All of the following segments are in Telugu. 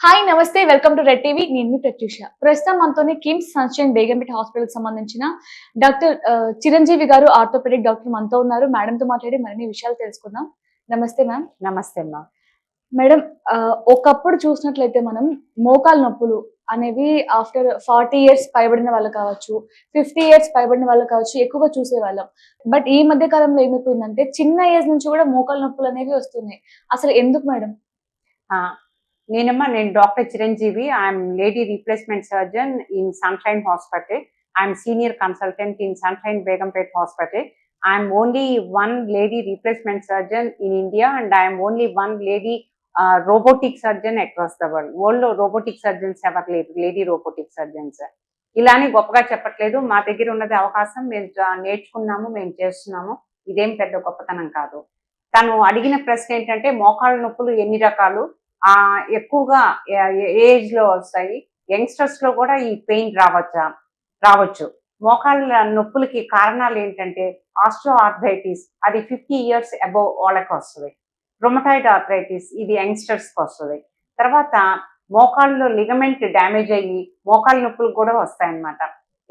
హాయ్ నమస్తే వెల్కమ్ టు రెడ్ టీవీ నేను మీ ప్రత్యూష. ప్రస్తుతం మనతోనే కిమ్స్ సన్షైన్ బేగంపేట హాస్పిటల్కి సంబంధించిన డాక్టర్ చిరంజీవి గారు ఆర్థోపెడిక్ డాక్టర్ మనతో ఉన్నారు. మేడం తో మాట్లాడి మరిన్ని విషయాలు తెలుసుకుందాం. నమస్తే మ్యామ్ నమస్తే అమ్మా మేడం ఒకప్పుడు చూసినట్లయితే మనం మోకాలు నొప్పులు అనేవి ఆఫ్టర్ ఫార్టీ ఇయర్స్ పైబడిన వాళ్ళు కావచ్చు ఫిఫ్టీ ఇయర్స్ పైబడిన వాళ్ళు కావచ్చు ఎక్కువగా చూసేవాళ్ళం. బట్ ఈ మధ్య కాలంలో ఏమైపోయిందంటే చిన్న ఏజ్ నుంచి కూడా మోకాలు నొప్పులు అనేవి వస్తున్నాయి. అసలు ఎందుకు మేడం నేనమ్మా నేను doctor Chiranjeevi. I'm lady replacement surgeon in sunshine hospital I'm senior consultant in sunshine Begumpet hospital I'm only one lady replacement surgeon in India and I'm only one lady robotic surgeon across the world వరల్డ్లో రోబోటిక్ సర్జన్స్ ఎవరు లేరు లేడీ రోబోటిక్ సర్జన్స్ ఇలానే గొప్పగా చెప్పట్లేదు. మా దగ్గర ఉన్నది అవకాశం. మేము నేర్చుకున్నాము మేము చేస్తున్నాము. ఇదేం పెద్ద గొప్పతనం కాదు. తను అడిగిన ప్రశ్న ఏంటంటే మోకాళ్ళ నొప్పులు ఎన్ని రకాలు? ఎక్కువగా ఏజ్లో వస్తాయి యంగ్స్టర్స్లో కూడా ఈ పెయిన్ రావచ్చా? రావచ్చు. మోకాళ్ళ నొప్పులకి కారణాలు ఏంటంటే ఆస్ట్రో ఆర్థరైటిస్ అది ఫిఫ్టీ ఇయర్స్ అబోవ్ వాళ్ళకి వస్తుంది. రొమటాయిడ్ ఆర్థరైటిస్ ఇది యంగ్స్టర్స్కి వస్తుంది. తర్వాత మోకాళ్ళలో లిగమెంట్ డ్యామేజ్ అయ్యి మోకాళ్ళ నొప్పులు కూడా వస్తాయన్నమాట.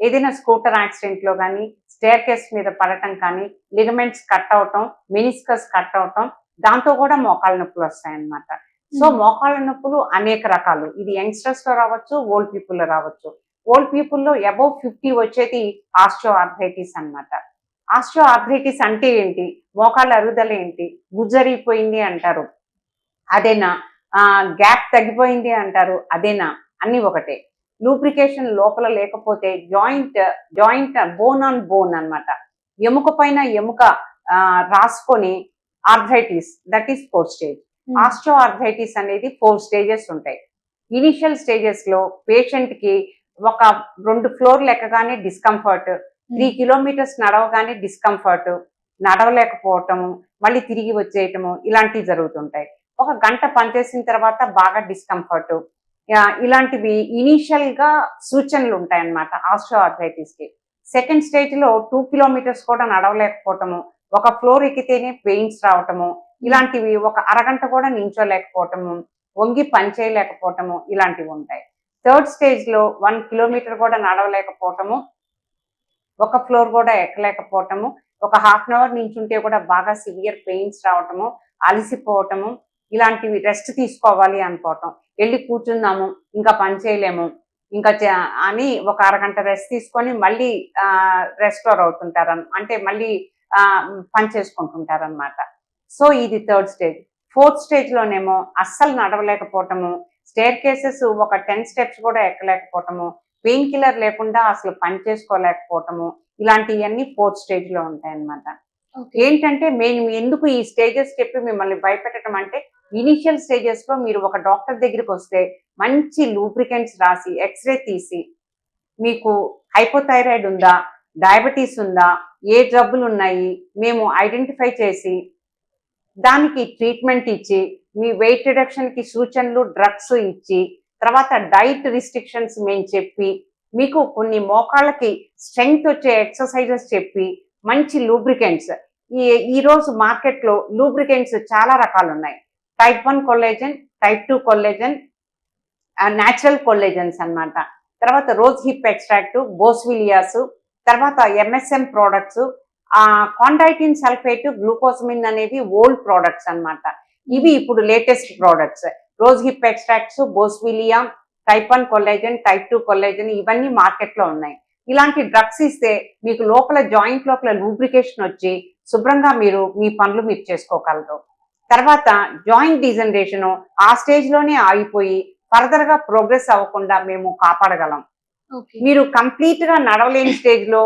ఏదైనా స్కూటర్ యాక్సిడెంట్లో కానీ స్టేర్ కేస్ మీద పడటం కానీ లిగమెంట్స్ కట్ అవటం మినిస్కస్ కట్ అవటం దాంతో కూడా మోకాళ్ళ నొప్పులు వస్తాయన్నమాట. సో మోకాళ్ళ నొప్పులు అనేక రకాలు. ఇది యంగ్స్టర్స్లో రావచ్చు ఓల్డ్ పీపుల్లో రావచ్చు. ఓల్డ్ పీపుల్లో అబౌవ్ ఫిఫ్టీ వచ్చేది ఆస్ట్రో ఆర్థరైటిస్ అన్నమాట. ఆస్ట్రో ఆర్థరైటిస్ అంటే ఏంటి? మోకాళ్ళ అరుగుదల ఏంటి? గుజ్జరిగిపోయింది అంటారు. అదేనా? గ్యాప్ తగ్గిపోయింది అంటారు. అదేనా? అన్ని ఒకటే. లూబ్రికేషన్ లోపల లేకపోతే joint joint bone on bone అన్నమాట. ఎముక పైన ఎముక రాసుకొని arthritis that is four stage osteo arthritis అనేది ఫోర్ స్టేజెస్ ఉంటాయి. ఇనిషియల్ స్టేజెస్లో పేషెంట్కి ఒక రెండు ఫ్లోర్లు ఎక్కగానే డిస్కంఫర్ట్ త్రీ కిలోమీటర్స్ నడవగానే డిస్కంఫర్ట్ నడవలేకపోవటము మళ్ళీ తిరిగి వచ్చేయటము ఇలాంటివి జరుగుతుంటాయి. ఒక గంట పనిచేసిన తర్వాత బాగా డిస్కంఫర్ట్ ఇలాంటివి ఇనీషియల్గా సూచనలు ఉంటాయి అన్నమాట ఆస్ట్రో ఆర్థరైటిస్కి. సెకండ్ స్టేజ్లో టూ కిలోమీటర్స్ కూడా నడవలేకపోవటము ఒక ఫ్లోర్ ఎక్కితేనే పెయిన్స్ రావటము ఇలాంటివి ఒక అరగంట కూడా నించోలేకపోవటము వంగి పని చేయలేకపోవటము ఇలాంటివి ఉంటాయి. థర్డ్ స్టేజ్లో వన్ కిలోమీటర్ కూడా నడవలేకపోవటము ఒక ఫ్లోర్ కూడా ఎక్కలేకపోవటము ఒక హాఫ్ అన్ అవర్ నించుంటే కూడా బాగా సివియర్ పెయిన్స్ రావటము అలసిపోవటము ఇలాంటివి రెస్ట్ తీసుకోవాలి అనుకోవటం. వెళ్ళి కూర్చుందాము ఇంకా పని చేయలేము ఇంకా అని ఒక అరగంట రెస్ట్ తీసుకొని మళ్ళీ రెస్టోర్ అవుతుంటారు అంటే మళ్ళీ పని చేసుకుంటుంటారు అనమాట సో ఇది థర్డ్ స్టేజ్ ఫోర్త్ స్టేజ్ లోనేమో అస్సలు నడవలేకపోవటము. స్టేర్ కేసెస్ ఒక టెన్ స్టెప్స్ కూడా ఎక్కలేకపోవటము. పెయిన్ కిల్లర్ లేకుండా అసలు పని చేసుకోలేకపోవటము. ఇలాంటివన్నీ ఫోర్త్ స్టేజ్లో ఉంటాయి అన్నమాట ఏంటంటే మేము ఎందుకు ఈ స్టేజెస్ చెప్పి మిమ్మల్ని భయపెట్టడం అంటే ఇనిషియల్ స్టేజెస్లో మీరు ఒక డాక్టర్ దగ్గరికి వస్తే మంచి లూబ్రికెంట్స్ రాసి ఎక్స్రే తీసి మీకు హైపోథైరాయిడ్ ఉందా డయాబెటీస్ ఉందా ఏ జబ్బులు ఉన్నాయి మేము ఐడెంటిఫై చేసి దానికి ట్రీట్మెంట్ ఇచ్చి మీ వెయిట్ రిడక్షన్కి సూచనలు డ్రగ్స్ ఇచ్చి తర్వాత డైట్ రిస్ట్రిక్షన్స్ మేము చెప్పి మీకు కొన్ని మోకాళ్ళకి స్ట్రెంగ్త్ వచ్చే ఎక్సర్సైజెస్ చెప్పి మంచి లూబ్రికెంట్స్ ఈ ఈ రోజు లూబ్రికెంట్స్ చాలా రకాలు ఉన్నాయి type one collagen type two collagen natural collagens అన్నమాట. తర్వాత రోజ్ హిప్ ఎక్స్ట్రాక్ట్ బోస్విలియాస్ తర్వాత MSM products chondroitin sulphate glucosamine అనేవి ఓల్డ్ ప్రోడక్ట్స్ అన్నమాట. ఇవి ఇప్పుడు latest products rose hip extracts boswellia type one collagen type two collagen ఇవన్నీ మార్కెట్లో ఉన్నాయి. ఇలాంటి డ్రగ్స్ ఇస్తే మీకు లోపల జాయింట్ లోపల లూబ్రికేషన్ వచ్చి శుభ్రంగా మీరు మీ పనులు మీరు చేసుకోగలరు. తర్వాత జాయింట్ డిజనరేషన్ ఆ స్టేజ్లోనే ఆగిపోయి ఫర్దర్గా ప్రోగ్రెస్ అవ్వకుండా మేము కాపాడగలం. మీరు కంప్లీట్గా నడవలేని స్టేజ్లో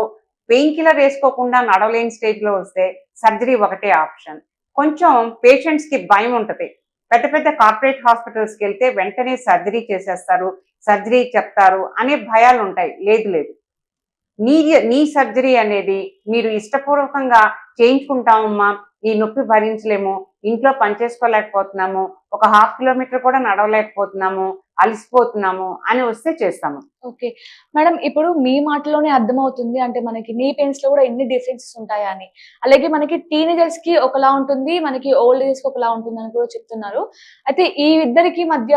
పెయిన్ కిల్లర్ వేసుకోకుండా నడవలేని స్టేజ్లో వస్తే సర్జరీ ఒకటే ఆప్షన్ కొంచెం పేషెంట్స్కి భయం ఉంటుంది. పెద్ద పెద్ద కార్పొరేట్ హాస్పిటల్స్కి వెళ్తే వెంటనే సర్జరీ చేసేస్తారు సర్జరీ చెప్తారు అనే భయాలు ఉంటాయి. లేదు లేదు. నీ నీ సర్జరీ అనేది మీరు ఇష్టపూర్వకంగా చేయించుకుంటామమ్మా ఈ నొప్పి భరించలేము ఇంట్లో పనిచేసుకోలేకపోతున్నాము ఒక హాఫ్ కిలోమీటర్ కూడా నడవలేకపోతున్నాము అలసిపోతున్నాము అని వస్తే చేస్తాము. ఓకే మేడం ఇప్పుడు మీ మాటలోనే అర్థమవుతుంది. అంటే మనకి నీ పెయిన్స్లో కూడా ఎన్ని డిఫరెన్సెస్ ఉంటాయా అని. అలాగే మనకి టీనేజర్స్కి ఒకలా ఉంటుంది మనకి ఓల్డ్ ఏజ్కి ఒకలా ఉంటుంది అని కూడా చెప్తున్నారు. అయితే ఈ ఇద్దరికి మధ్య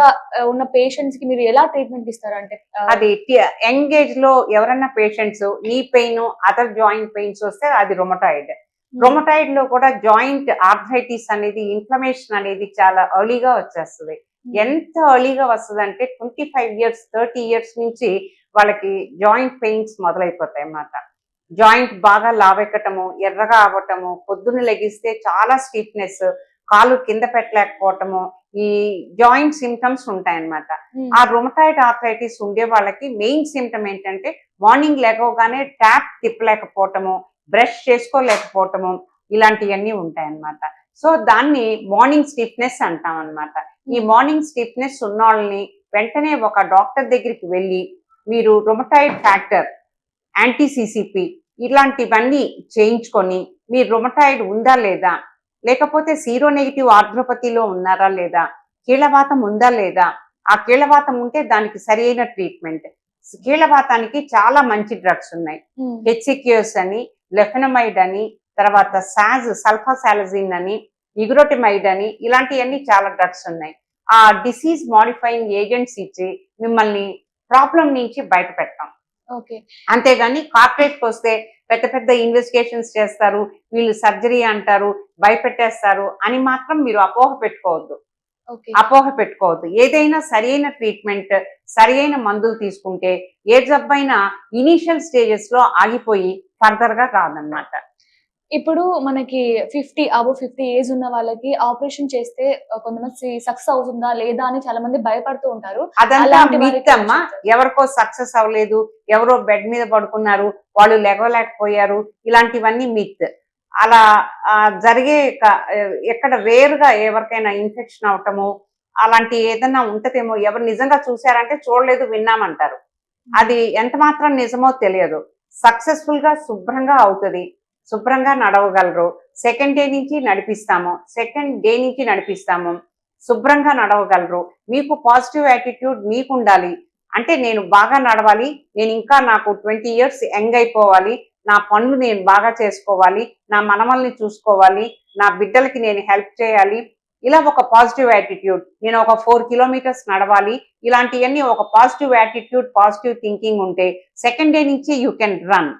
ఉన్న పేషెంట్స్కి మీరు ఎలా ట్రీట్మెంట్ ఇస్తారు? అంటే అది యంగ్ ఏజ్లో ఎవరన్నా patients knee pain other joint pains వస్తే అది రొమటాయిడ్ రొమటాయిడ్లో కూడా జాయింట్ ఆర్థరైటిస్ అనేది ఇన్ఫ్లమేషన్ అనేది చాలా ఎర్లీగా వచ్చేస్తుంది. ఎంత ఎర్లీగా వస్తుంది అంటే twenty five years thirty years నుంచి వాళ్ళకి జాయింట్ పెయిన్స్ మొదలైపోతాయి అన్నమాట జాయింట్ బాగా లావెక్కటము ఎర్రగా అవ్వటము పొద్దున్న లెగిస్తే చాలా స్టిఫ్నెస్ కాలు కింద పెట్టలేకపోవటము ఈ జాయింట్ సిమ్టమ్స్ ఉంటాయన్నమాట. ఉమ్, ఆ రొమటాయిడ్ ఆర్థరైటిస్ ఉండే వాళ్ళకి మెయిన్ సిమ్టమ్ ఏంటంటే మార్నింగ్ లేవగానే ట్యాప్ తిప్పలేకపోవటము బ్రష్ చేసుకోలేకపోవటము ఇలాంటివన్నీ ఉంటాయన్నమాట. సో దాన్ని మార్నింగ్ స్టిఫ్నెస్ అంటాం అన్నమాట ఈ మార్నింగ్ స్టిఫ్నెస్ ఉన్న వాళ్ళని వెంటనే ఒక డాక్టర్ దగ్గరికి వెళ్ళి మీరు రొమటాయిడ్ ఫ్యాక్టర్ యాంటీ సిసిపి ఇలాంటివన్నీ చేయించుకొని మీ రొమటాయిడ్ ఉందా లేదా? లేకపోతే సీరో నెగిటివ్ ఆర్థ్రోపతిలో ఉన్నారా లేదా? కీళ్ళవాతం ఉందా లేదా? ఆ కీళ్ళవాతం ఉంటే దానికి సరి అయిన ట్రీట్మెంట్ కీళ్ళవాతానికి చాలా మంచి డ్రగ్స్ ఉన్నాయి. ఉమ్, హెచ్సిక్యూస్ అని లెఫెనమైడ్ అని తర్వాత సాజ్ సల్ఫాసాలజిన్ అని ఇగ్రోటిమైడ్ అని ఇలాంటివన్నీ చాలా డ్రగ్స్ ఉన్నాయి. ఆ డిసీజ్ మాడిఫైయింగ్ ఏజెంట్స్ ఇచ్చి మిమ్మల్ని ప్రాబ్లం నుంచి బయట పెడతాం ఓకే. అంతేగాని కార్పొరేట్కి వస్తే పెద్ద పెద్ద ఇన్వెస్టిగేషన్స్ చేస్తారు వీళ్ళు సర్జరీ అంటారు భయపెట్టేస్తారు అని మాత్రం మీరు అపోహ పెట్టుకోవద్దు. అపోహ పెట్టుకోవద్దు. ఏదైనా సరైన ట్రీట్మెంట్ సరైన మందులు తీసుకుంటే ఏ జబ్బైనా ఇనీషియల్ స్టేజెస్లో ఆగిపోయి ఫర్దర్గా రాదన్నమాట. ఇప్పుడు మనకి ఫిఫ్టీ అబో ఫిఫ్టీ ఏజ్ ఉన్న వాళ్ళకి ఆపరేషన్ చేస్తే కొంతమంది సక్సెస్ అవుతుందా లేదా అని చాలా మంది భయపడుతూ ఉంటారు. అదంతా ఎవరికో సక్సెస్ అవ్వలేదు ఎవరో బెడ్ మీద పడుకున్నారు వాళ్ళు లెగవలేకపోయారు ఇలాంటివన్నీ మిత్. అలా జరిగే ఎక్కడ రేరుగా ఎవరికైనా ఇన్ఫెక్షన్ అవటము అలాంటి ఏదైనా ఉంటదేమో ఎవరు నిజంగా చూసారంటే చూడలేదు విన్నామంటారు. అది ఎంత మాత్రం నిజమో తెలియదు. సక్సెస్ఫుల్గా శుభ్రంగా అవుతుంది. శుభ్రంగా నడవగలరు. సెకండ్ డే నుంచి నడిపిస్తాము. సెకండ్ డే నుంచి నడిపిస్తాము. శుభ్రంగా నడవగలరు. మీకు పాజిటివ్ యాటిట్యూడ్ మీకు ఉండాలి అంటే నేను బాగా నడవాలి. నేను ఇంకా నాకు ట్వంటీ ఇయర్స్ యంగ్ అయిపోవాలి. నా పనులు నేను బాగా చేసుకోవాలి. నా మనమల్ని చూసుకోవాలి. నా బిడ్డలకి నేను హెల్ప్ చేయాలి. ఇలా ఒక పాజిటివ్ యాటిట్యూడ్. నేను ఒక ఫోర్ కిలోమీటర్స్ నడవాలి. ఇలాంటివన్నీ ఒక పాజిటివ్ యాటిట్యూడ్ పాజిటివ్ థింకింగ్ ఉంటే సెకండ్ డే నుంచి యూ కెన్ రన్.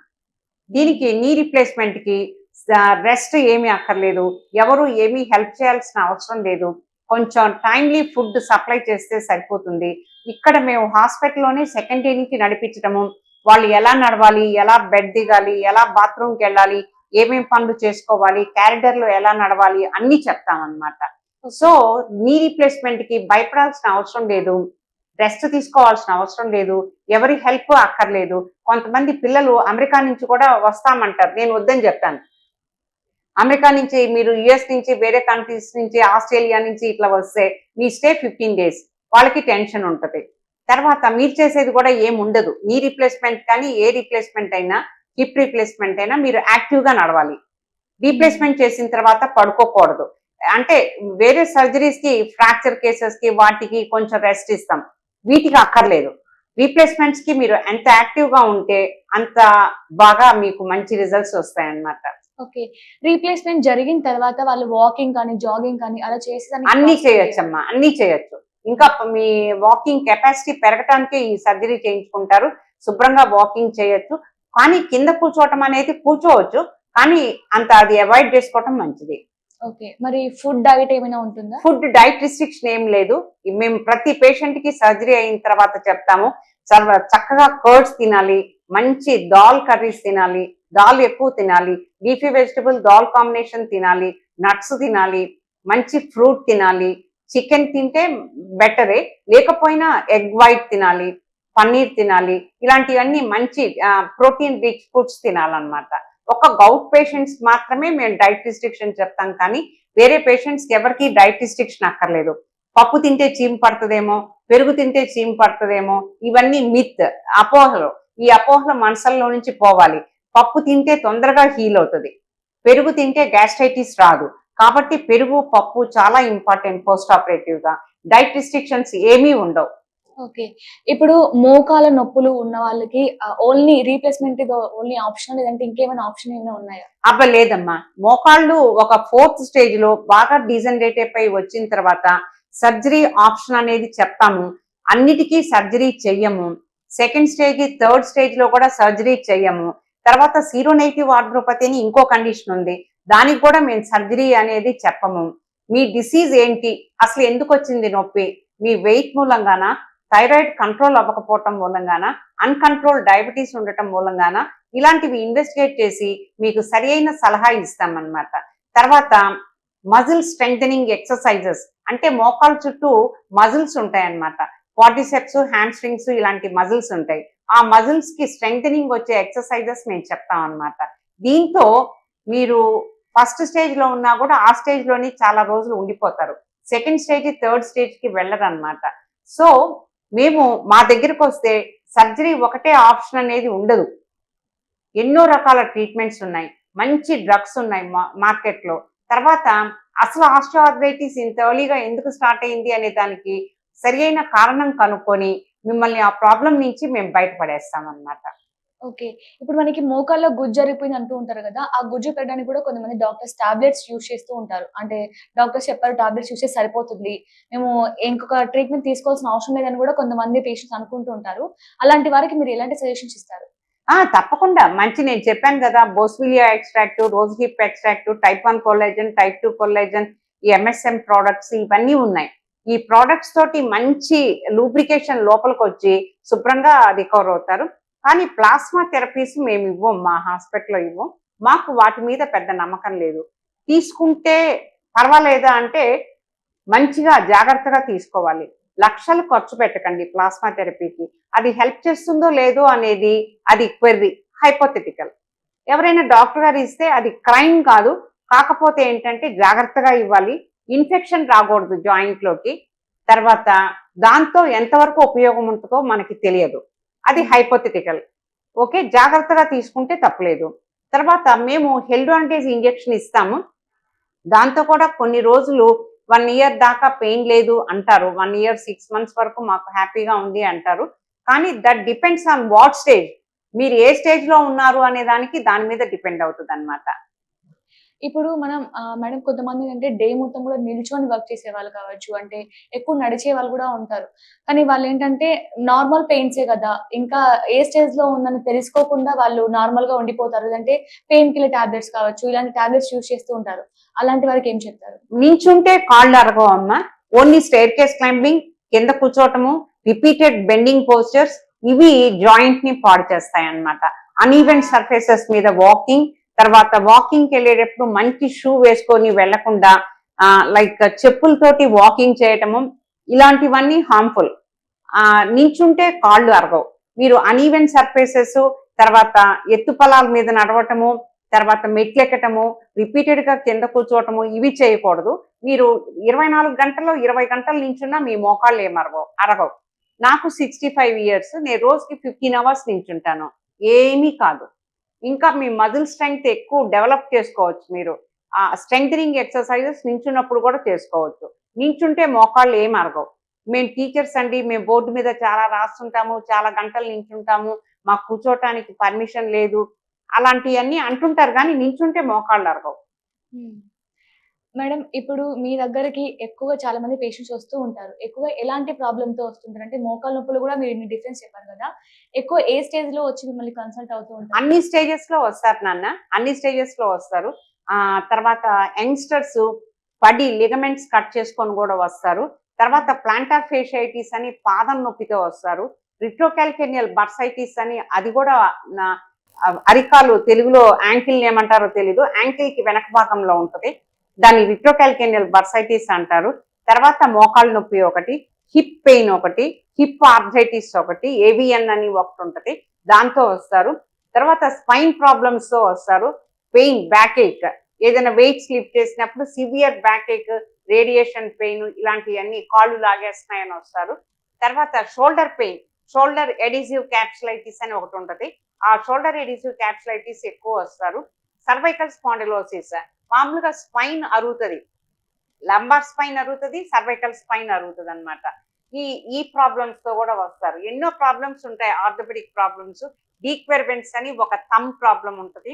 దీనికి నీ రిప్లేస్మెంట్కి రెస్ట్ ఏమీ అక్కర్లేదు. ఎవరు ఏమీ హెల్ప్ చేయాల్సిన అవసరం లేదు. కొంచెం టైమ్లీ ఫుడ్ సప్లై చేస్తే సరిపోతుంది. ఇక్కడ మేము హాస్పిటల్లోనే సెకండ్ డే నుంచి నడిపించడము వాళ్ళు ఎలా నడవాలి ఎలా బెడ్ దిగాలి ఎలా బాత్రూమ్కి వెళ్ళాలి ఏమేం పనులు చేసుకోవాలి క్యారిడర్లో ఎలా నడవాలి అన్ని చెప్తామన్నమాట. సో నీ రీప్లేస్మెంట్కి భయపడాల్సిన అవసరం లేదు. రెస్ట్ తీసుకోవాల్సిన అవసరం లేదు. ఎవరి హెల్ప్ అక్కర్లేదు. కొంతమంది పిల్లలు అమెరికా నుంచి కూడా వస్తామంటారు. నేను వద్దని చెప్తాను అమెరికా నుంచి మీరు యుఎస్ నుంచి వేరే కంట్రీస్ నుంచి ఆస్ట్రేలియా నుంచి ఇట్లా వస్తే మీ స్టే ఫిఫ్టీన్ డేస్. వాళ్ళకి టెన్షన్ ఉంటుంది. తర్వాత మీరు చేసేది కూడా ఏముండదు మీ రీప్లేస్మెంట్ కానీ ఏ రీప్లేస్మెంట్ అయినా హిప్ రీప్లేస్మెంట్ అయినా మీరు యాక్టివ్గా నడవాలి. రీప్లేస్మెంట్ చేసిన తర్వాత పడుకోకూడదు. అంటే వేరే సర్జరీస్కి ఫ్రాక్చర్ కేసెస్కి వాటికి కొంచెం రెస్ట్ ఇస్తాం. వీటికి అక్కర్లేదు. రీప్లేస్మెంట్స్కి మీరు ఎంత యాక్టివ్గా ఉంటే అంత బాగా మీకు మంచి రిజల్ట్స్ వస్తాయి అన్నమాట ఓకే రీప్లేస్మెంట్ జరిగిన తర్వాత వాళ్ళు వాకింగ్ కానీ జాగింగ్ కానీ అలా చేసేదానికి అన్ని possibility చేయొచ్చమ్మా. అన్ని చేయొచ్చు. ఇంకా మీ వాకింగ్ కెపాసిటీ పెరగటానికి ఈ సర్జరీ చేయించుకుంటారు. శుభ్రంగా వాకింగ్ చేయొచ్చు. కానీ కింద కూర్చోవటం అనేది కూర్చోవచ్చు. కానీ అంత అది అవాయిడ్ చేసుకోవటం మంచిది. ఓకే. మరి ఫుడ్ డైట్ ఏమైనా ఉంటుందా? ఫుడ్ డైట్ రిస్ట్రిక్షన్ ఏం లేదు. మేము ప్రతి పేషెంట్కి సర్జరీ అయిన తర్వాత చెప్తాము. చక్కగా కర్డ్స్ తినాలి మంచి దాల్ కర్రీస్ తినాలి దాల్ ఎక్కువ తినాలి లీఫీ వెజిటబుల్ దాల్ కాంబినేషన్ తినాలి నట్స్ తినాలి మంచి ఫ్రూట్ తినాలి చికెన్ తింటే బెటరే. లేకపోయినా ఎగ్ వైట్ తినాలి పన్నీర్ తినాలి ఇలాంటివన్నీ మంచి ప్రోటీన్ రిచ్ ఫుడ్స్ తినాలన్నమాట. ఒక గౌట్ పేషెంట్స్ మాత్రమే మేము డైట్ రిస్ట్రిక్షన్ చెప్తాం కానీ వేరే పేషెంట్స్ ఎవరికి డైట్ రిస్ట్రిక్షన్ అక్కర్లేదు. పప్పు తింటే చీమ్ పడుతుందేమో పెరుగు తింటే చీమ్ పడుతుందేమో ఇవన్నీ మిత్ అపోహలు. ఈ అపోహలు మనసుల్లో నుంచి పోవాలి. పప్పు తింటే తొందరగా హీల్ అవుతుంది. పెరుగు తింటే గ్యాస్ట్రైటిస్ రాదు. కాబట్టి పెరుగు పప్పు చాలా ఇంపార్టెంట్ పోస్ట్ ఆపరేటివ్గా. డైట్ రిస్ట్రిక్షన్స్ ఏమీ ఉండవు. ఓకే. ఇప్పుడు మోకాల నొప్పులు ఉన్న వాళ్ళకి ఓన్లీ రీప్లేస్మెంట్ ఓన్లీ ఆప్షన్ లేదంటే ఇంకేమైనా ఆప్షన్ ఏమైనా ఉన్నాయా? అబ్బ లేదమ్మా. మోకాళ్ళు ఒక ఫోర్త్ స్టేజ్లో బాగా డీజనరేట్ అయిపోయి వచ్చిన తర్వాత సర్జరీ ఆప్షన్ అనేది చెప్తాము. అన్నిటికీ సర్జరీ చెయ్యము. సెకండ్ స్టేజ్ థర్డ్ స్టేజ్లో కూడా సర్జరీ చెయ్యము. తర్వాత సీరోనైటివ్ ఆర్ద్రోపతి అని ఇంకో కండిషన్ ఉంది. దానికి కూడా మేము సర్జరీ అనేది చెప్పము. మీ డిసీజ్ ఏంటి? అసలు ఎందుకు వచ్చింది నొప్పి? మీ వెయిట్ మూలంగాన? థైరాయిడ్ కంట్రోల్ అవ్వకపోవటం మూలంగాన అన్కంట్రోల్ డయాబెటీస్ ఉండటం మూలంగాన ఇలాంటివి ఇన్వెస్టిగేట్ చేసి మీకు సరి అయిన సలహా ఇస్తామన్నమాట. తర్వాత మజిల్ స్ట్రెంగ్ ఎక్సర్సైజెస్ అంటే మోకాల చుట్టూ మజిల్స్ ఉంటాయన్నమాట. క్వాడ్రిసెప్స్ హ్యాండ్ స్ట్రింగ్స్ ఇలాంటి మజిల్స్ ఉంటాయి. ఆ మజిల్స్కి స్ట్రెంగ్ వచ్చే ఎక్సర్సైజెస్ మేము చెప్తాం అన్నమాట. దీంతో మీరు ఫస్ట్ స్టేజ్లో ఉన్నా కూడా ఆ స్టేజ్లోని చాలా రోజులు ఉండిపోతారు. సెకండ్ స్టేజ్ థర్డ్ స్టేజ్కి వెళ్ళరు అనమాట సో మేము మా దగ్గరకు వస్తే సర్జరీ ఒకటే ఆప్షన్ అనేది ఉండదు. ఎన్నో రకాల ట్రీట్మెంట్స్ ఉన్నాయి. మంచి డ్రగ్స్ ఉన్నాయి మా మార్కెట్లో. తర్వాత అసలు ఆస్ట్రోఆర్థైటిస్ ఇంత ఎర్లీగా ఎందుకు స్టార్ట్ అయింది అనే దానికి సరి అయిన కారణం కనుక్కొని మిమ్మల్ని ఆ ప్రాబ్లం నుంచి మేము బయటపడేస్తామన్నమాట. ఓకే. ఇప్పుడు మనకి మోకాల్లో గుజ్జు జరిగిపోయింది అంటూ ఉంటారు కదా ఆ గుజ్జు పెట్టడానికి కూడా కొంతమంది డాక్టర్స్ టాబ్లెట్స్ యూస్ చేస్తూ ఉంటారు. అంటే డాక్టర్స్ చెప్పారు టాబ్లెట్స్ యూస్ చేస్తే సరిపోతుంది. మేము ఇంకొక ట్రీట్మెంట్ తీసుకోవాల్సిన అవసరం లేదని కూడా కొంతమంది పేషెంట్స్ అనుకుంటూ ఉంటారు. అలాంటి వారికి మీరు ఎలాంటి సజెషన్స్ ఇస్తారు? ఆ తప్పకుండా. మంచి నేను చెప్పాను కదా boswellia extract rose hip extract type one collagen type two collagen ఈ ఎంఎస్ఎం ప్రోడక్ట్స్ ఇవన్నీ ఉన్నాయి. ఈ ప్రోడక్ట్స్ తోటి మంచి లూబ్రికేషన్ లోపలికి వచ్చి శుభ్రంగా రికవర్ అవుతారు. కానీ ప్లాస్మా థెరపీస్ మేము ఇవ్వం మా హాస్పిటల్లో ఇవ్వం. మాకు వాటి మీద పెద్ద నమ్మకం లేదు. తీసుకుంటే పర్వాలేదా అంటే మంచిగా జాగ్రత్తగా తీసుకోవాలి. లక్షలు ఖర్చు పెట్టకండి ప్లాస్మా థెరపీకి. అది హెల్ప్ చేస్తుందో లేదో అనేది అది క్వెర్రీ హైపోథెటికల్. ఎవరైనా డాక్టర్ గారు ఇస్తే అది క్రైమ్ కాదు. కాకపోతే ఏంటంటే జాగ్రత్తగా ఇవ్వాలి. ఇన్ఫెక్షన్ రాకూడదు జాయింట్లోకి. తర్వాత దాంతో ఎంతవరకు ఉపయోగం ఉంటుందో మనకి తెలియదు. అది హైపోథెటికల్ ఓకే జాగ్రత్తగా తీసుకుంటే తప్పలేదు. తర్వాత మేము హెల్డోంటేజ్ ఇంజెక్షన్ ఇస్తాము. దాంతో కూడా కొన్ని రోజులు వన్ ఇయర్ దాకా పెయిన్ లేదు అంటారు. వన్ ఇయర్ సిక్స్ మంత్స్ వరకు మాకు హ్యాపీగా ఉంది అంటారు. కానీ that depends on what stage మీరు ఏ స్టేజ్లో ఉన్నారు అనే దానికి దాని మీద డిపెండ్ అవుతుంది అనమాట ఇప్పుడు మనం మేడం కొంతమంది అంటే డే మొత్తం కూడా నిల్చొని వర్క్ చేసే వాళ్ళు కావచ్చు అంటే ఎక్కువ నడిచే వాళ్ళు కూడా ఉంటారు. కానీ వాళ్ళు ఏంటంటే నార్మల్ పెయిన్సే కదా ఇంకా ఏ స్టేజ్లో ఉందని తెలుసుకోకుండా వాళ్ళు నార్మల్గా ఉండిపోతారు. అంటే పెయిన్ కిల్లర్ టాబ్లెట్స్ కావచ్చు ఇలాంటి టాబ్లెట్స్ యూజ్ చేస్తూ ఉంటారు. అలాంటి వారికి ఏం చెప్తారు? నించుంటే కాళ్ళు అరగవు అమ్మ. ఓన్లీ స్టేర్ కేస్ క్లైంబింగ్ కింద కూర్చోవటము రిపీటెడ్ బెండింగ్ పోస్టర్స్ ఇవి జాయింట్ని పాడు చేస్తాయి అనమాట అన్ఈవెంట్ సర్ఫేసెస్ మీద వాకింగ్ తర్వాత వాకింగ్ వెళ్ళేటప్పుడు మంచి షూ వేసుకొని వెళ్ళకుండా లైక్ చెప్పులతోటి వాకింగ్ చేయటము ఇలాంటివన్నీ హార్మ్ఫుల్ ఆ నించుంటే కాళ్ళు అరగవు. మీరు అన్ఈవెన్ సర్ఫేసెస్ తర్వాత ఎత్తు పొలాల మీద నడవటము తర్వాత మెట్లెక్కటము రిపీటెడ్గా కింద కూర్చోవటము ఇవి చేయకూడదు. మీరు ఇరవై నాలుగు గంటల్లో ఇరవై గంటలు నించున్నా మీ మోకాళ్ళు ఏం అరగవు నాకు సిక్స్టీ ఫైవ్ ఇయర్స్ నేను రోజుకి ఫిఫ్టీన్ అవర్స్ నించుంటాను. ఏమీ కాదు. ఇంకా మీ మజిల్ స్ట్రెంగ్త్ ఎక్కువ డెవలప్ చేసుకోవచ్చు మీరు. ఆ స్ట్రెంగ్థనింగ్ ఎక్సర్సైజెస్ నించున్నప్పుడు కూడా చేసుకోవచ్చు. నించుంటే మోకాళ్ళు ఏం అరగవు. మేము టీచర్స్ అండి మేము బోర్డు మీద చాలా రాస్తుంటాము చాలా గంటలు నించుంటాము మాకు కూర్చోటానికి పర్మిషన్ లేదు. అలాంటివన్నీ అంటుంటారు కానీ నించుంటే మోకాళ్ళు అరగవు. మేడం ఇప్పుడు మీ దగ్గరికి ఎక్కువగా చాలా మంది పేషెంట్స్ వస్తూ ఉంటారు. ఎక్కువగా ఎలాంటి ప్రాబ్లంతో వస్తుంటారు? అంటే మోకాల నొప్పులు కూడా మీరు ఇన్ని డిఫరెన్స్ చెప్పారు కదా. ఎక్కువ ఏ స్టేజ్లో వచ్చి మిమ్మల్ని కన్సల్ట్ అవుతూ ఉంటారు? అన్ని స్టేజెస్లో వస్తారు నాన్న. అన్ని స్టేజెస్లో వస్తారు. ఆ తర్వాత యంగ్స్టర్స్ పడి లిగమెంట్స్ కట్ చేసుకొని కూడా వస్తారు. తర్వాత ప్లాంటార్ ఫేషైటిస్ అని పాదం నొప్పితో వస్తారు. రిట్రోకాల్కెనియల్ బర్సైటిస్ అని అది కూడా నా అరికాలు తెలుగులో యాంకిల్ ఏమంటారో తెలీదు. యాంకిల్కి వెనక భాగంలో ఉంటుంది. దాన్ని రిట్రోకాల్కేనియల్ బర్సైటిస్ అంటారు. తర్వాత మోకాళ్ళ నొప్పి ఒకటి హిప్ పెయిన్ ఒకటి హిప్ ఆర్థైటిస్ ఒకటి ఏవిఎన్ అని ఒకటి ఉంటుంది దాంతో వస్తారు. తర్వాత స్పైన్ ప్రాబ్లమ్స్తో వస్తారు. పెయిన్ బ్యాక్ ఏక్ ఏదైనా వెయిట్ స్లిప్ చేసినప్పుడు severe backache radiation pain ఇలాంటివన్నీ కాళ్ళు లాగేస్తున్నాయని వస్తారు. తర్వాత shoulder pain shoulder adhesive capsulitis అని ఒకటి ఉంటుంది ఆ షోల్డర్ ఎడిజివ్ క్యాప్సులైటిస్ ఎక్కువ వస్తారు. Cervical spondylosis. మామూలుగా స్పైన్ అరుగుతుంది. లంబార్ స్పైన్ అరుగుతుంది సర్వైకల్ స్పైన్ అరుగుతుంది అనమాట ఈ ఈ ప్రాబ్లమ్స్తో కూడా వస్తారు. ఎన్నో ప్రాబ్లమ్స్ ఉంటాయి. ఆర్థోపెడిక్ ప్రాబ్లమ్స్ డీక్వెర్బెంట్స్ అని ఒక థమ్ ప్రాబ్లం ఉంటుంది.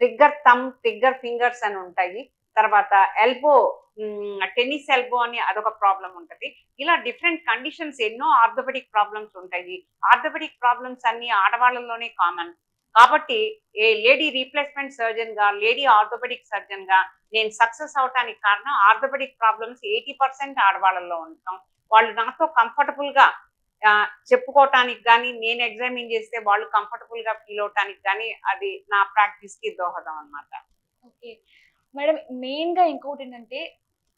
ట్రిగ్గర్ థమ్ ట్రిగ్గర్ ఫింగర్స్ అని ఉంటాయి. తర్వాత ఎల్బో టెన్నిస్ ఎల్బో అని అదొక ప్రాబ్లం ఉంటుంది. ఇలా డిఫరెంట్ కండిషన్స్ ఎన్నో ఆర్థోపెడిక్ ప్రాబ్లమ్స్ ఉంటాయి. ఆర్థోపెడిక్ ప్రాబ్లమ్స్ అన్ని ఆడవాళ్ళలోనే కామన్. కాబట్టి ఏ లేడీ రీప్లేస్మెంట్ సర్జన్గా లేడీ ఆర్థోపెడిక్ సర్జన్గా నేను సక్సెస్ అవటానికి కారణం ఆర్థోపెడిక్ ప్రాబ్లమ్స్ ఎయిటీ పర్సెంట్ ఆడవాళ్ళలో ఉంటాం. వాళ్ళు నాతో కంఫర్టబుల్గా చెప్పుకోవటానికి కానీ నేను ఎగ్జామిన్ చేస్తే వాళ్ళు కంఫర్టబుల్గా ఫీల్ అవటానికి కానీ అది నా ప్రాక్టీస్కి దోహదం అన్నమాట. ఓకే. మేడం మెయిన్గా ఏంటంటే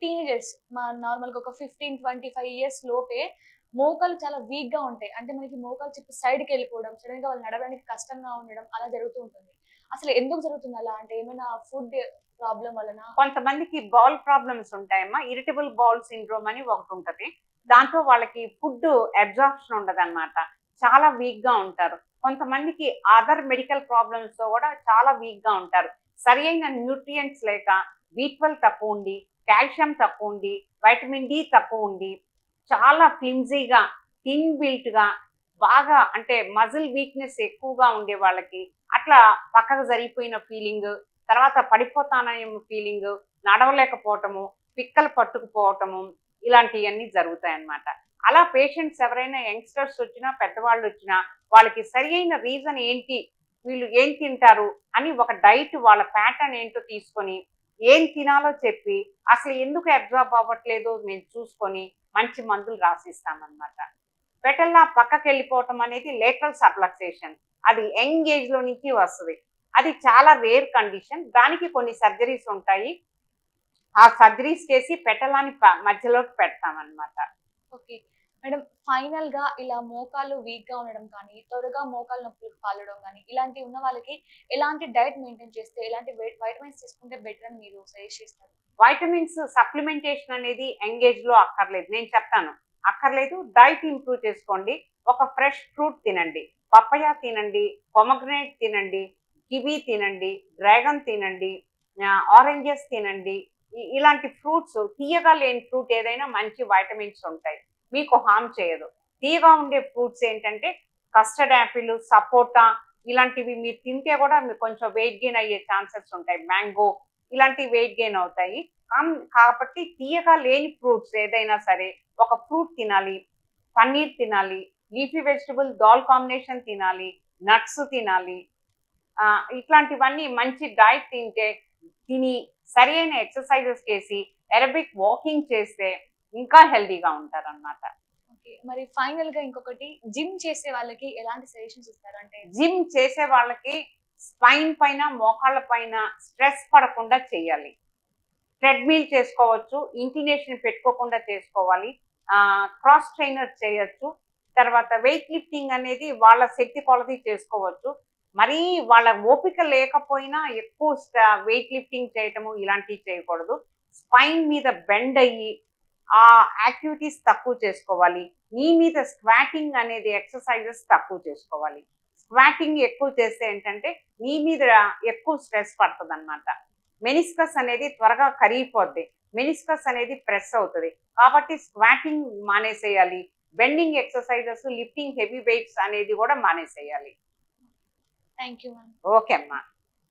టీనేజర్స్ మా నార్మల్గా ఒక ఫిఫ్టీన్ ట్వంటీ ఫైవ్ ఇయర్స్ లోపే మోకాలు చాలా వీక్గా ఉంటాయి. అంటే మనకి మోకాలు చెప్పి సైడ్కి వెళ్ళిపోవడం సడన్గా వాళ్ళు నడవడానికి కష్టంగా ఉండడం అలా జరుగుతూ ఉంటుంది. అసలు ఎందుకు జరుగుతుంది అలా అంటే ఏమైనా ఫుడ్ ప్రాబ్లం వలన? కొంతమందికి బాల్ ప్రాబ్లమ్స్ ఉంటాయమ్మా. ఇరిటబుల్ బాల్ సిండ్రోమ్ అని ఒకటి ఉంటది. దాంతో వాళ్ళకి ఫుడ్ అబ్జార్ప్షన్ ఉండదు చాలా వీక్గా ఉంటారు. కొంతమందికి అదర్ మెడికల్ ప్రాబ్లమ్స్తో కూడా చాలా వీక్గా ఉంటారు. సరి అయిన న్యూట్రియంట్స్ లేక బీ తక్కువ ఉండి కాల్షియం తక్కువ ఉండి వైటమిన్ డి తక్కువ ఉండి చాలా ఫ్లిమ్జీగా థిన్ బిల్ట్గా బాగా అంటే మజిల్ వీక్నెస్ ఎక్కువగా ఉండే వాళ్ళకి అట్లా పక్కకు జరిగిపోయిన ఫీలింగ్ తర్వాత పడిపోతానేమో ఫీలింగ్ నడవలేకపోవటము పిక్కలు పట్టుకుపోవటము ఇలాంటివన్నీ జరుగుతాయి అన్నమాట అలా పేషెంట్స్ ఎవరైనా యంగ్స్టర్స్ వచ్చినా పెద్దవాళ్ళు వచ్చినా వాళ్ళకి సరి అయిన రీజన్ ఏంటి వీళ్ళు ఏం తింటారు అని ఒక డైట్ వాళ్ళ ప్యాటర్న్ ఏంటో తీసుకొని ఏం తినాలో చెప్పి అసలు ఎందుకు అబ్జార్బ్ అవ్వట్లేదో మేము చూసుకొని మంచి మందులు రాసిస్తామన్నమాట. పెటల్లా పక్కకి వెళ్ళిపోవటం అనేది లేటరల్ సప్లక్సేషన్ అది యంగ్ ఏజ్లో నుంచి వస్తుంది. అది చాలా రేర్ కండిషన్. దానికి కొన్ని సర్జరీస్ ఉంటాయి. ఆ సర్జరీస్ చేసి పెటలాని మధ్యలోకి పెడతామన్నమాట. ఓకే. మేడం ఫైనల్గా ఇలా మోకాలు వీక్గా ఉండడం కానీ త్వరగా మోకాలు నొప్పులకు పాలడం కానీ ఇలాంటి ఉన్న వాళ్ళకి ఎలాంటి డైట్ మెయింటైన్ చేస్తే ఎలాంటి వైటమిన్స్ తీసుకుంటే బెటర్ అని మీరు సజెస్ట్ చేస్తారు? వైటమిన్స్ సప్లిమెంటేషన్ అనేది ఎంగేజ్లో అక్కర్లేదు. నేను చెప్తాను. అక్కర్లేదు. డైట్ ఇంప్రూవ్ చేసుకోండి. ఒక ఫ్రెష్ ఫ్రూట్ తినండి. పప్పయ తినండి. పొమగ్రనేట్ తినండి. కివీ తినండి. డ్రాగన్ తినండి. ఆరెంజెస్ తినండి. ఇలాంటి ఫ్రూట్స్ తీయగా లేని ఫ్రూట్ ఏదైనా మంచి వైటమిన్స్ ఉంటాయి. మీకు హామ్ చేయదు. తీగా ఉండే ఫ్రూట్స్ ఏంటంటే కస్టర్డ్ యాపిల్ సపోటా ఇలాంటివి మీరు తింటే కూడా మీకు కొంచెం వెయిట్ గెయిన్ అయ్యే ఛాన్సెస్ ఉంటాయి. మ్యాంగో ఇలాంటివి వెయిట్ గెయిన్ అవుతాయి. Um, కాబట్టి తీయగా లేని ఫ్రూట్స్ ఏదైనా సరే ఒక ఫ్రూట్ తినాలి పన్నీర్ తినాలి లీఫీ వెజిటబుల్ దాల్ కాంబినేషన్ తినాలి నట్స్ తినాలి ఇట్లాంటివన్నీ మంచి డైట్ తింటే తిని సరి అయిన ఎక్సర్సైజెస్ చేసి ఎరబిక్ వాకింగ్ చేస్తే ఇంకా హెల్దీగా ఉంటారు అనమాట ఓకే. మరి ఫైనల్గా ఇంకొకటి జిమ్ చేసే వాళ్ళకి ఎలాంటి సజెషన్స్ ఇస్తారు? అంటే జిమ్ చేసే వాళ్ళకి స్పైన్ పైన మోకాళ్ళ పైన స్ట్రెస్ పడకుండా చేయాలి. ట్రెడ్మిల్ చేసుకోవచ్చు ఇంటినేషన్ పెట్టుకోకుండా చేసుకోవాలి క్రాస్ ట్రైనర్ చేయొచ్చు తర్వాత వెయిట్ లిఫ్టింగ్ అనేది వాళ్ళ శక్తి కొలది చేసుకోవచ్చు. మరీ వాళ్ళ ఓపిక లేకపోయినా ఎక్కువ వెయిట్ లిఫ్టింగ్ చేయటము ఇలాంటివి చేయకూడదు. స్పైన్ మీద బెండ్ అయ్యి ఆ యాక్టివిటీస్ తక్కువ చేసుకోవాలి. నీ మీద స్క్వాటింగ్ అనేది ఎక్సర్సైజెస్ తక్కువ చేసుకోవాలి. స్క్వాటింగ్ ఎక్కువ చేస్తే ఏంటంటే నీ మీద ఎక్కువ స్ట్రెస్ పడుతుంది అనమాట మెనిస్కస్ అనేది త్వరగా కరిగిపోద్ది. మెనిస్కస్ అనేది ప్రెస్ అవుతుంది. కాబట్టి squatting మానేసేయాలి. Bending exercises lifting heavy weights అనేది కూడా మానేసేయాలి. థ్యాంక్ యూ ఓకే అమ్మా.